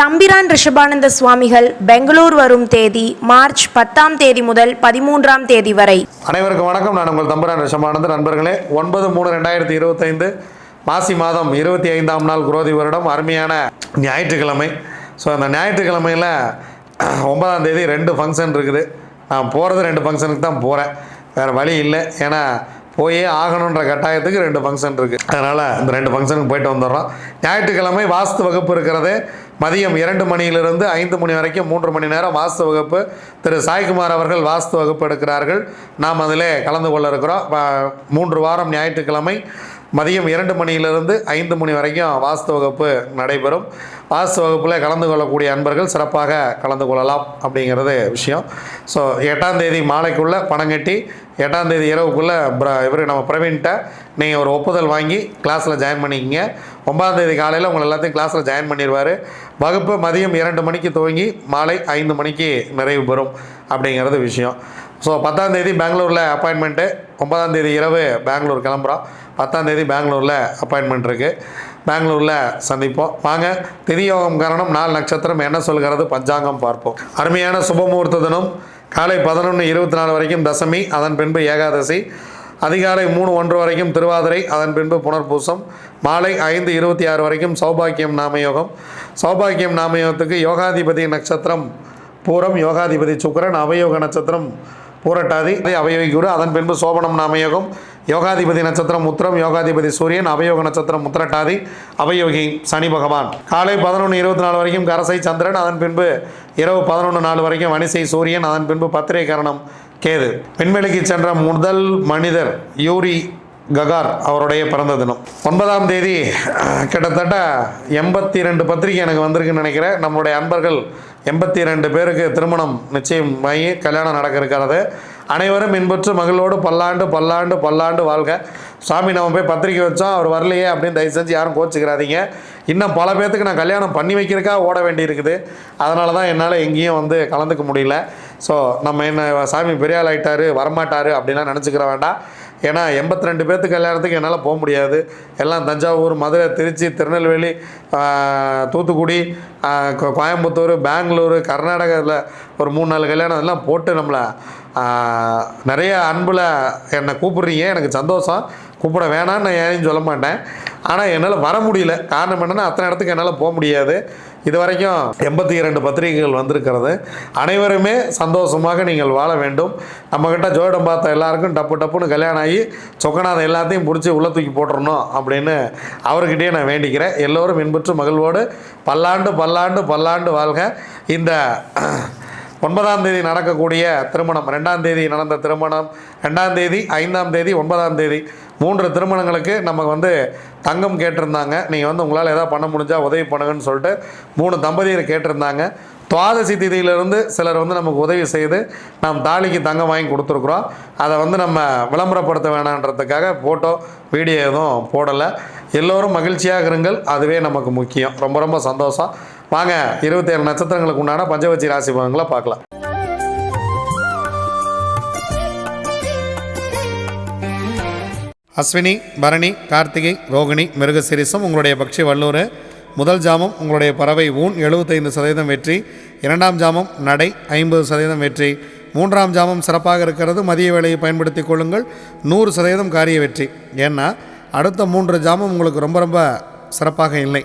தம்பிரான் ரிஷபானந்த சுவாமிகள் பெங்களூர் வரும் தேதி மார்ச் பத்தாம் தேதி முதல் பதிமூன்றாம் தேதி வரை. அனைவருக்கும் வணக்கம். நான் உங்கள் தம்பிரான் ரிஷபானந்த நண்பர்களே ஒன்பது மூணு ரெண்டாயிரத்தி இருபத்தைந்து மாசி மாதம் இருபத்தி ஐந்தாம் நாள் குரோதி வருடம் அருமையான ஞாயிற்றுக்கிழமை. ஸோ அந்த ஞாயிற்றுக்கிழமையில் ஒன்பதாம் தேதி ரெண்டு ஃபங்க்ஷன் இருக்குது. நான் போகிறது ரெண்டு ஃபங்க்ஷனுக்கு தான் போகிறேன் வேறு வழி இல்லை. ஏன்னா போயே ஆகணுன்ற கட்டாயத்துக்கு ரெண்டு ஃபங்க்ஷன் இருக்குது அதனால் இந்த ரெண்டு ஃபங்க்ஷனுக்கு போயிட்டு வந்துடுறோம். ஞாயிற்றுக்கிழமை வாஸ்து வகுப்பு இருக்கிறது. மதியம் இரண்டு மணியிலிருந்து ஐந்து மணி வரைக்கும் மூன்று மணி நேரம் வாஸ்து வகுப்பு. திரு சாய்குமார் அவர்கள் வாஸ்து வகுப்பு எடுக்கிறார்கள். நாம் அதில் கலந்து கொள்ள இருக்கிறோம். மூன்று வாரம் ஞாயிற்றுக்கிழமை மதியம் இரண்டு மணியிலிருந்து ஐந்து மணி வரைக்கும் வாஸ்து வகுப்பு நடைபெறும். வாஸ்து வகுப்பில் கலந்து கொள்ளக்கூடிய அன்பர்கள் சிறப்பாக கலந்து கொள்ளலாம் அப்படிங்கிறது விஷயம். ஸோ எட்டாம் தேதி மாலைக்குள்ளே பணம் கட்டி எட்டாம் தேதி இரவுக்குள்ளே இவர் நம்ம பிரவீன்கிட்ட நீங்கள் ஒரு ஒப்புதல் வாங்கி கிளாஸில் ஜாயின் பண்ணிக்கிங்க. ஒன்பதாம் தேதி காலையில் உங்களை எல்லாத்தையும் கிளாஸில் ஜாயின் பண்ணிடுவார். வகுப்பு மதியம் இரண்டு மணிக்கு துவங்கி மாலை ஐந்து மணிக்கு நிறைவு பெறும் அப்படிங்கிறது விஷயம். ஸோ பத்தாம் தேதி பெங்களூரில் அப்பாயின்மெண்ட்டு ஒன்பதாம் தேதி இரவு பெங்களூர் கிளம்புறோம். பத்தாம் தேதி பெங்களூரில் அப்பாயின்மெண்ட் இருக்குது பெங்களூரில் சந்திப்போம். வாங்க திதியோகம் காரணம் நாலு நட்சத்திரம். என்ன சொல்கிறது? பஞ்சாங்கம் பார்ப்போம். அருமையான சுபமுகூர்த்த தினம் காலை பதினொன்று இருபத்தி நாலு வரைக்கும் தசமி அதன் பின்பு ஏகாதசி. அதிகாலை மூணு ஒன்று வரைக்கும் திருவாதிரை அதன் பின்பு புனர்பூசம். மாலை ஐந்து இருபத்தி ஆறு வரைக்கும் சௌபாக்கியம் நாமயோகம். சௌபாக்கியம் நாமயோகத்துக்கு யோகாதிபதி நட்சத்திரம் பூரம் யோகாதிபதி சுக்கரன் அவயோக நட்சத்திரம் பூரட்டாதி அவயோகி குரு அதன் பின்பு சோபனம் நாமயோகம் யோகாதிபதி நட்சத்திரம் உத்திரம் யோகாதிபதி சூரியன் அவயோக நட்சத்திரம் உத்திரட்டாதி அவயோகி சனி பகவான். காலை பதினொன்று இருபத்தி நாலு வரைக்கும் கரசை சந்திரன் அதன் பின்பு இரவு பதினொன்று நாலு வரைக்கும் வனிசை சூரியன் அதன் பின்பு பத்திரை கரணம் கேது. விண்வெளிக்கு சென்ற முதல் மனிதர் யூரி ககார் அவருடைய பிறந்த தினம். ஒன்பதாம் தேதி கிட்டத்தட்ட எண்பத்தி ரெண்டு பத்திரிகை எனக்கு வந்திருக்குன்னு நினைக்கிறேன். நம்மளுடைய அன்பர்கள் எண்பத்தி ரெண்டு பேருக்கு திருமணம் நிச்சயம் ஆகி கல்யாணம் நடக்க இருக்கிறது அனைவரும் இன்பற்று மகளோடு பல்லாண்டு பல்லாண்டு பல்லாண்டு வாழ்க. சாமி நம்ம போய் பத்திரிக்கை வச்சோம் அவர் வரலையே அப்படின்னு தயவு செஞ்சு யாரும் கோச்சிக்கிறாதீங்க. இன்னும் பல பேர்த்துக்கு நான் கல்யாணம் பண்ணி வைக்கிறக்கா ஓட வேண்டியிருக்குது. அதனால தான் என்னால் எங்கேயும் வந்து கலந்துக்க முடியல. ஸோ நம்ம என்ன சாமி பெரியாள் ஆள் வரமாட்டார் அப்படின்லாம் அப்படிலாம் நினச்சிக்கிற வேண்டாம். ஏன்னா எண்பத்தி ரெண்டு பேர்த்து கல்யாணத்துக்கு என்னால் போக முடியாது. எல்லாம் தஞ்சாவூர் மதுரை திருச்சி திருநெல்வேலி தூத்துக்குடி கோயம்புத்தூர் பெங்களூரு கர்நாடகாவில் ஒரு மூணு நாலு கல்யாணம் எல்லாம் போட்டு நம்மளை நிறைய அன்பில் என்னை கூப்பிட்றீங்க. எனக்கு சந்தோஷம். கூப்பிட வேணான்னு நான் ஏன்னு சொல்ல மாட்டேன். ஆனால் என்னால் வர முடியல. காரணம் என்னென்னா அத்தனை இடத்துக்கு என்னால் போக முடியாது. இது வரைக்கும் எண்பத்தி இரண்டு பத்திரிகைகள் வந்திருக்கிறது. அனைவருமே சந்தோஷமாக நீங்கள் வாழ வேண்டும். நம்மக்கிட்ட ஜோடம் பார்த்த எல்லாருக்கும் டப்பு டப்புன்னு கல்யாணம் ஆகி சொக்கநாத எல்லாத்தையும் பிடிச்சி உள்ள தூக்கி போட்டுறணும் அப்படின்னு அவர்கிட்டயே நான் வேண்டிக்கிறேன். எல்லோரும் இன்புற்று மகிழ்வோடு பல்லாண்டு பல்லாண்டு பல்லாண்டு வாழ்க. இந்த ஒன்பதாம் தேதி நடக்கக்கூடிய திருமணம் ரெண்டாம் தேதி நடந்த திருமணம் ரெண்டாம் தேதி ஐந்தாம் தேதி ஒன்பதாம் தேதி மூன்று திருமணங்களுக்கு நம்ம வந்து தங்கம் கேட்டிருந்தாங்க. நீங்கள் வந்து உங்களால் எதாவது பண்ண முடிஞ்சால் உதவி பண்ணுங்கன்னு சொல்லிட்டு மூணு தம்பதியர் கேட்டிருந்தாங்க. துவாதசி திதியிலிருந்து சிலர் வந்து நமக்கு உதவி செய்து நாம் தாலிக்கு தங்கம் வாங்கி கொடுத்துருக்குறோம். அதை வந்து நம்ம விளம்பரப்படுத்த வேணான்றதுக்காக ஃபோட்டோ வீடியோ எதுவும் போடலை. எல்லோரும் மகிழ்ச்சியாக இருங்கள். அதுவே நமக்கு முக்கியம். ரொம்ப ரொம்ப சந்தோஷம். வாங்க இருபத்தேழு நட்சத்திரங்களுக்கு உண்டான பஞ்சவச்சி ராசி பலன்களை பார்க்கலாம். அஸ்வினி பரணி கார்த்திகை ரோகிணி மிருகசிரிசம் உங்களுடைய பக்ஷி வல்லூர். முதல் ஜாமம் உங்களுடைய பறவை ஊன் எழுபத்தைந்து சதவீதம் வெற்றி. இரண்டாம் ஜாமம் நடை ஐம்பது சதவீதம் வெற்றி. மூன்றாம் ஜாமம் சிறப்பாக இருக்கிறது மதிய வேலையை பயன்படுத்தி கொள்ளுங்கள் நூறு சதவீதம் காரிய வெற்றி. ஏன்னா அடுத்த மூன்று ஜாமம் உங்களுக்கு ரொம்ப ரொம்ப சிறப்பாக இல்லை.